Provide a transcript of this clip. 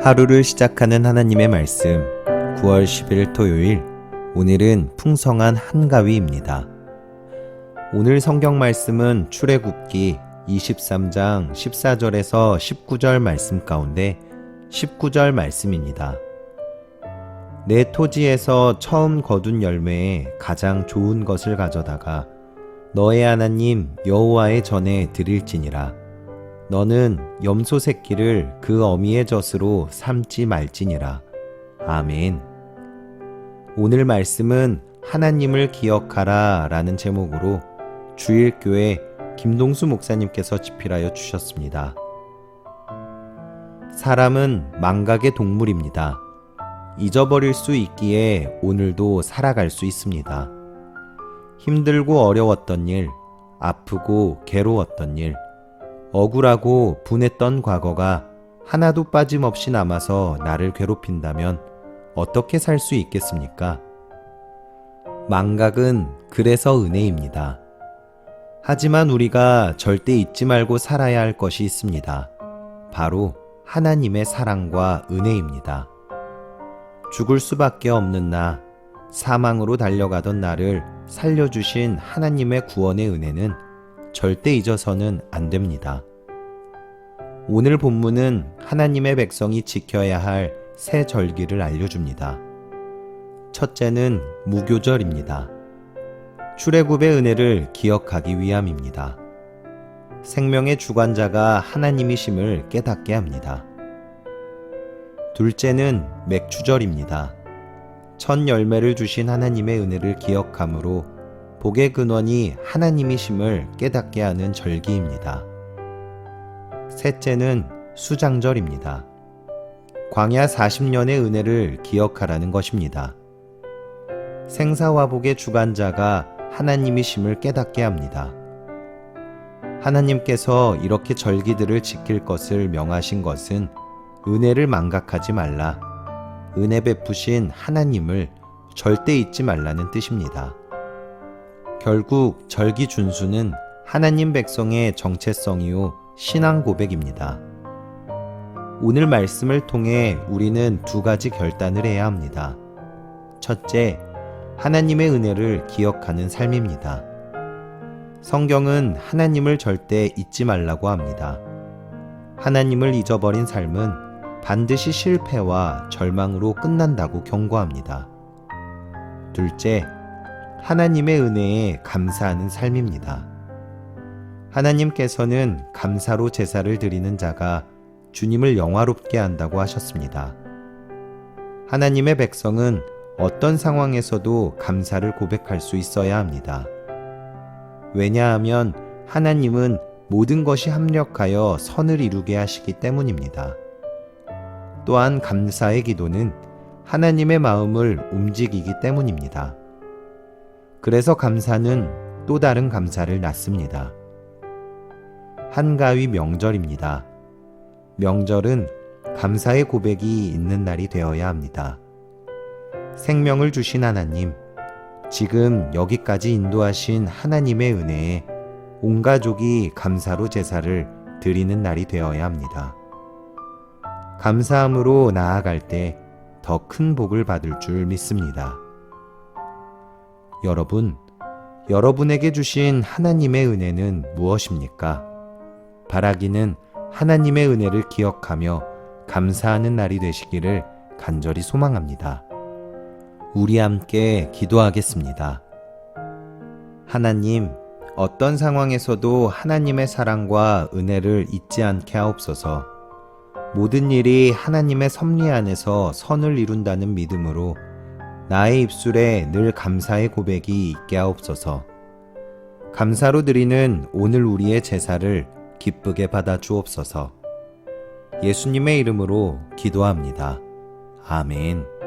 하루를 시작하는 하나님의 말씀 9월 10일 토요일 오늘은 풍성한 한가위입니다. 오늘 성경 말씀은 출애굽기 23장 14절에서 19절 말씀 가운데 19절 말씀입니다. 내 토지에서 처음 거둔 열매에 가장 좋은 것을 가져다가 너의 하나님 여호와의 전에 드릴지니라. 너는 염소 새끼를 그 어미의 젖으로 삼지 말지니라. 아멘. 오늘 말씀은 하나님을 기억하라 라는 제목으로 주일교회 김동수 목사님께서 집필하여 주셨습니다. 사람은 망각의 동물입니다. 잊어버릴 수 있기에 오늘도 살아갈 수 있습니다. 힘들고 어려웠던 일, 아프고 괴로웠던 일, 억울하고 분했던 과거가 하나도 빠짐없이 남아서 나를 괴롭힌다면 어떻게 살 수 있겠습니까? 망각은 그래서 은혜입니다. 하지만 우리가 절대 잊지 말고 살아야 할 것이 있습니다. 바로 하나님의 사랑과 은혜입니다. 죽을 수밖에 없는 나, 사망으로 달려가던 나를 살려주신 하나님의 구원의 은혜는 절대 잊어서는 안 됩니다. 오늘 본문은 하나님의 백성이 지켜야 할새 절기를 알려줍니다. 첫째는 무교절입니다. 출애굽의 은혜를 기억하기 위함입니다. 생명의 주관자가 하나님이심을 깨닫게 합니다. 둘째는 맥주절입니다. 첫 열매를 주신 하나님의 은혜를 기억함으로 복의 근원이 하나님이심을 깨닫게 하는 절기입니다. 셋째는 수장절입니다. 광야 40년의 은혜를 기억하라는 것입니다. 생사화복의 주관자가 하나님이심을 깨닫게 합니다. 하나님께서 이렇게 절기들을 지킬 것을 명하신 것은 은혜를 망각하지 말라. 은혜 베푸신 하나님을 절대 잊지 말라는 뜻입니다. 결국 절기 준수는 하나님 백성의 정체성이요 신앙 고백입니다. 오늘 말씀을 통해 우리는 두 가지 결단을 해야 합니다. 첫째, 하나님의 은혜를 기억하는 삶입니다. 성경은 하나님을 절대 잊지 말라고 합니다. 하나님을 잊어버린 삶은 반드시 실패와 절망으로 끝난다고 경고합니다. 둘째, 하나님의 은혜에 감사하는 삶입니다. 하나님께서는 감사로 제사를 드리는 자가 주님을 영화롭게 한다고 하셨습니다. 하나님의 백성은 어떤 상황에서도 감사를 고백할 수 있어야 합니다. 왜냐하면 하나님은 모든 것이 합력하여 선을 이루게 하시기 때문입니다. 또한 감사의 기도는 하나님의 마음을 움직이기 때문입니다. 그래서 감사는 또 다른 감사를 낳습니다. 한가위 명절입니다. 명절은 감사의 고백이 있는 날이 되어야 합니다. 생명을 주신 하나님, 지금 여기까지 인도하신 하나님의 은혜에 온 가족이 감사로 제사를 드리는 날이 되어야 합니다. 감사함으로 나아갈 때 더 큰 복을 받을 줄 믿습니다. 여러분, 여러분에게 주신 하나님의 은혜는 무엇입니까? 바라기는 하나님의 은혜를 기억하며 감사하는 날이 되시기를 간절히 소망합니다. 우리 함께 기도하겠습니다. 하나님, 어떤 상황에서도 하나님의 사랑과 은혜를 잊지 않게 하옵소서. 모든 일이 하나님의 섭리 안에서 선을 이룬다는 믿음으로 나의 입술에 늘 감사의 고백이 있게 하옵소서. 감사로 드리는 오늘 우리의 제사를 기쁘게 받아 주옵소서. 예수님의 이름으로 기도합니다. 아멘.